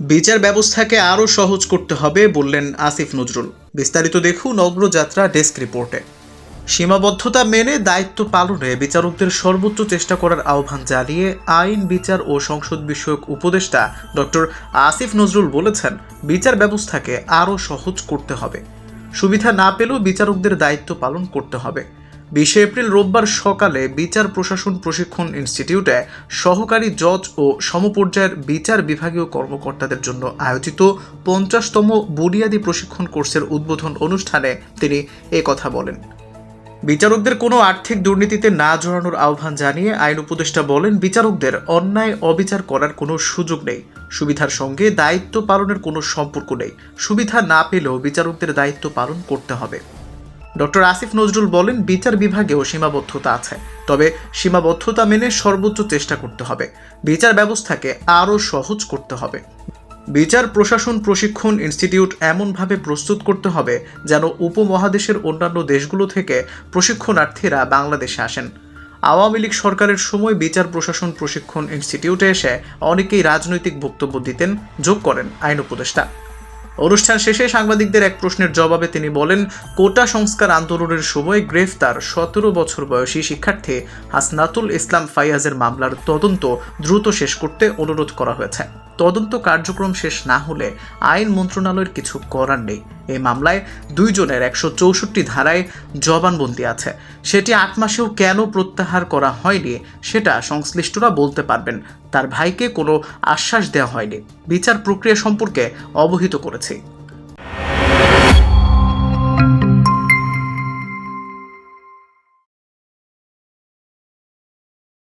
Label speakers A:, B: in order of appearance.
A: বিচার ব্যবস্থাকে আরও সহজ করতে হবে বললেন আসিফ নজরুল। বিস্তারিত দেখুন অগ্রযাত্রা ডেস্ক রিপোর্টে। সীমাবদ্ধতা মেনে দায়িত্ব পালনে বিচারকদের সর্বোচ্চ চেষ্টা করার আহ্বান জানিয়ে আইন, বিচার ও সংসদ বিষয়ক উপদেষ্টা ডক্টর আসিফ নজরুল বলেছেন, বিচার ব্যবস্থাকে আরও সহজ করতে হবে। সুবিধা না পেলেও বিচারকদের দায়িত্ব পালন করতে হবে। বিশে এপ্রিল রোববার সকালে বিচার প্রশাসন প্রশিক্ষণ ইনস্টিটিউটে সহকারী জজ ও সমপর্যায়ের বিচার বিভাগীয় কর্মকর্তাদের জন্য আয়োজিত পঞ্চাশতম বুনিয়াদী প্রশিক্ষণ কোর্সের উদ্বোধন অনুষ্ঠানে তিনি এ কথা বলেন। বিচারকদের কোনো আর্থিক দুর্নীতিতে না জড়ানোর আহ্বান জানিয়ে আইন উপদেষ্টা বলেন, বিচারকদের অন্যায় অবিচার করার কোনো সুযোগ নেই। সুবিধার সঙ্গে দায়িত্ব পালনের কোনো সম্পর্ক নেই। সুবিধা না পেলেও বিচারকদের দায়িত্ব পালন করতে হবে। ডক্টর আসিফ নজরুল বলেন, বিচার বিভাগেও সীমাবদ্ধতা আছে। তবে সীমাবদ্ধতা মেনে সর্বোচ্চ চেষ্টা করতে হবে। বিচার ব্যবস্থাকে আরও সহজ করতে হবে। বিচার প্রশাসন প্রশিক্ষণ ইনস্টিটিউট এমনভাবে প্রস্তুত করতে হবে যেন উপমহাদেশের অন্যান্য দেশগুলো থেকে প্রশিক্ষণার্থীরা বাংলাদেশে আসেন। আওয়ামী লীগ সরকারের সময় বিচার প্রশাসন প্রশিক্ষণ ইনস্টিটিউটে এসে অনেকেই রাজনৈতিক বক্তব্য দিতেন, যোগ করেন আইন উপদেষ্টা। অনুষ্ঠান শেষে সাংবাদিকদের এক প্রশ্নের জবাবে তিনি বলেন, কোটা সংস্কার আন্দোলনের সময় গ্রেফতার সতেরো বছর বয়সী শিক্ষার্থী হাসনাতুল ইসলাম ফাইয়াজের মামলার তদন্ত দ্রুত শেষ করতে অনুরোধ করা হয়েছে। তদন্ত কার্যক্রম শেষ না হলে আইন মন্ত্রণালয়ের কিছু করার নেই। এই মামলায় দুইজনের একশো চৌষট্টি ধারায় জবানবন্দি আছে। সেটি আট মাসেও কেন প্রত্যাহার করা হয়নি সেটা সংশ্লিষ্টরা বলতে পারবেন। তার ভাইকে কোনো আশ্বাস দেওয়া হয়নি। বিচার প্রক্রিয়া সম্পর্কে অবহিত করেছি।